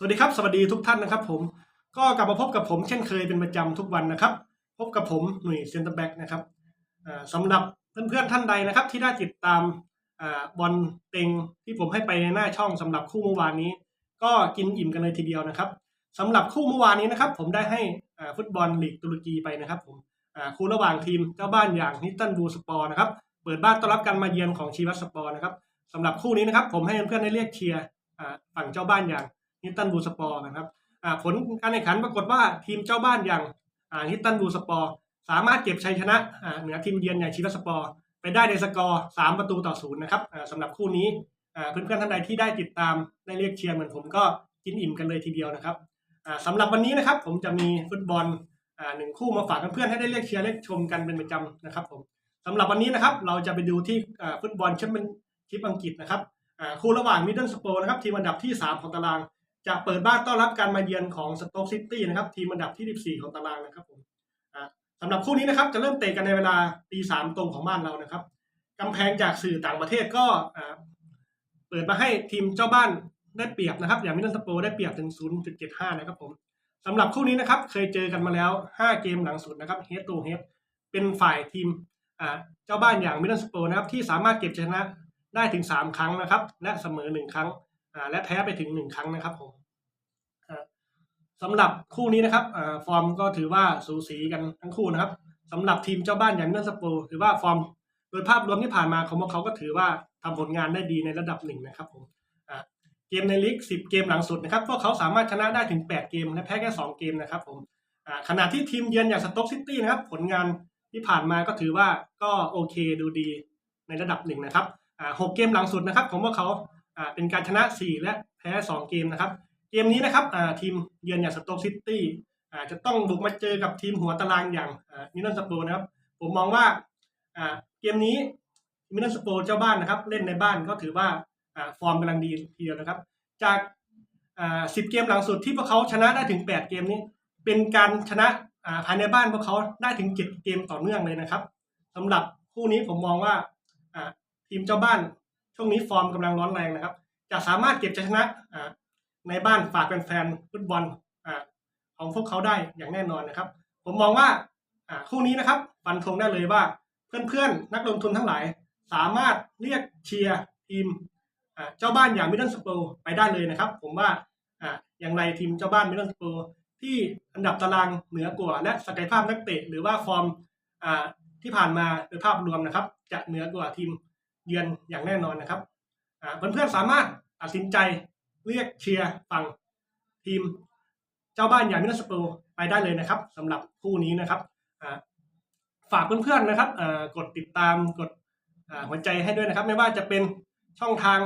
สวัสดีครับ สวัสดีทุกท่านนะครับ ผมก็กลับมาพบกับผมเช่นเคยเป็นประจำทุกวันนะครับ พบกับผมหนุ่ยเซนเตอร์แบ็กนะครับอ่าสำหรับเพื่อนๆท่านใดนะครับ ที่ได้ติดตามอบอลเต็งที่ผมให้ไปในหน้าช่องสำหรับคู่เมื่อวานนี้ ก็กินอิ่มกันเลยทีเดียวนะครับสำหรับคู่เมื่อวานนี้นะครับ ผมได้ให้ฟุตบอลลีกตุรกีไปนะครับ ผมคู่ระหว่างทีมเจ้าบ้านอย่างนิตันบูสปอร์นะครับเปิดบ้านต้อนรับการมาเยือนของชีวัสปอร์นะครับสำหรับคู่นี้นะครับ ผมให้เพื่อนๆได้เรียกเชียร์ฝั่งเจ้าบ้านอย่าง นิตตันบูสปอร์นะครับผลการแข่งขันปรากฏว่าทีมเจ้าบ้านอย่างอ่านิตตันบูสปอร์สามารถเก็บชัยชนะเหนือทีมเยือนอย่างชิวัสปอร์ไปได้ในสกอร์ 3 ประตูต่อศูนย์นะครับอ่าสำหรับคู่นี้เพื่อนๆท่านใดที่ได้ติดตามได้เรียกเชียร์เหมือนผมก็กินอิ่มกันเลยทีเดียวนะครับอ่าสำหรับวันนี้นะครับผมจะมีฟุตบอลหนึ่งคู่มาฝากเพื่อนๆให้ได้เรียกเชียร์เรียกชมกันเป็นประจำนะครับผมสำหรับวันนี้นะครับเราจะไปดูที่ฟุตบอลแชมเปี้ยนชิพอังกฤษนะครับคู่ระหว่างมิดเดิลสโปนะครับทีมอันดับที่ 3 ของตาราง จะเปิดบ้านต้อนรับการมาเยือนของสโต๊กซิตี้นะครับ ทีมอันดับที่ 14 ของตารางนะครับผมสำหรับคู่นี้นะครับ จะเริ่มเตะกันในเวลาตีสามตรงของบ้านเรานะครับกำแพงจากสื่อต่างประเทศก็เปิดมาให้ทีมเจ้าบ้านได้เปรียบนะครับ อย่างมิลันสโปได้เปรียบถึง 0.75 นะครับผมสำหรับคู่นี้นะครับ เคยเจอกันมาแล้ว 5 เกมหลังสุดนะครับเฮดตูเฮดเป็นฝ่ายทีมเจ้าบ้านอย่างมิลันสโปนะครับ ที่สามารถเก็บชนะได้ถึง 3 ครั้งนะครับ และเสมอ 1 ครั้งและแพ้ไปถึง 1 ครั้งนะครับผม สำหรับคู่นี้นะครับอ่าฟอร์มก็ถือว่าสูสีกันทั้งคู่นะครับสำหรับทีมเจ้าบ้านอย่างเนื่องสโปถือว่าฟอร์มโดยภาพรวมที่ผ่านมาของพวกเขาก็ถือว่าทำผลงานได้ดีในระดับหนึ่งนะครับผมอ่าเกมในลีก10 เกมหลังสุดนะครับพวกเขาสามารถชนะได้ถึง 8 เกมและแพ้แค่ 2 เกมนะครับผมอ่าขณะที่ทีมเยือนอย่างสต็อกซิตี้นะครับ ผลงานที่ผ่านมาก็ถือว่าก็โอเคดูดีในระดับหนึ่งนะครับอ่าหกเกมหลังสุดนะครับของพวกเขาอ่าเป็นการชนะ 4 และแพ้ 2 เกมนะครับ เกมนี้นะครับทีมเยือนอย่างสโต๊กซิตี้จะต้องบุกมาเจอกับทีมหัวตารางอย่างมิลันสโปนะครับ ผมมองว่าเกมนี้มิลันสโปเจ้าบ้านนะครับ เล่นในบ้านก็ถือว่าฟอร์มกำลังดีทีเดียวนะครับ จากสิบเกมหลังสุดที่พวกเขาชนะได้ถึงแปดเกมนี้ เป็นการชนะภายในบ้านพวกเขาได้ถึงเจ็ดเกมต่อเนื่องเลยนะครับสำหรับคู่นี้ผมมองว่าทีมเจ้าบ้านช่วงนี้ฟอร์มกำลังร้อนแรงนะครับ จะสามารถเก็บชัยชนะ ในบ้านฝากแฟนๆฟุตบอลของพวกเขาได้อย่างแน่นอนนะครับ ผมมองว่าคู่นี้นะครับฟันธงได้เลยว่า เพื่อนๆ นักลงทุนทั้งหลาย สามารถเรียกเชียร์ทีมเจ้าบ้านอย่างมิดเดิลสโปไปได้เลยนะครับ ผมว่าอย่างไรทีมเจ้าบ้านมิดเดิลสโปที่อันดับตารางเหนือกว่าและศักยภาพนักเตะหรือว่าฟอร์มที่ผ่านมาโดยภาพรวมนะครับ จะเหนือกว่าทีมเยือนอย่างแน่นอนนะครับอ่าเพื่อนๆสามารถตัดสินใจ เรียกเชียร์ฝั่งทีม เจ้าบ้านอย่างมิลสเปอร์ไปได้เลยนะครับสำหรับคู่นี้นะครับฝากเพื่อนๆนะครับกดติดตามกดหัวใจให้ด้วยนะครับ ไม่ว่าจะเป็นช่องทาง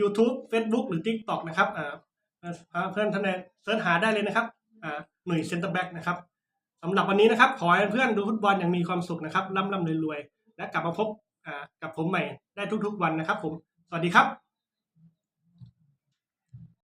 YouTube Facebook หรือ TikTok นะครับเพื่อนท่านใดเสิร์ชหาได้เลยนะครับหน่วยเซ็นเตอร์แบ็กนะครับสำหรับวันนี้นะครับ ขอให้เพื่อนดูฟุตบอลอย่างมีความสุขนะครับร่ำร่ำรวยๆและกลับมาพบกับผมใหม่ได้ทุกๆวันนะครับ ผม สวัสดีครับ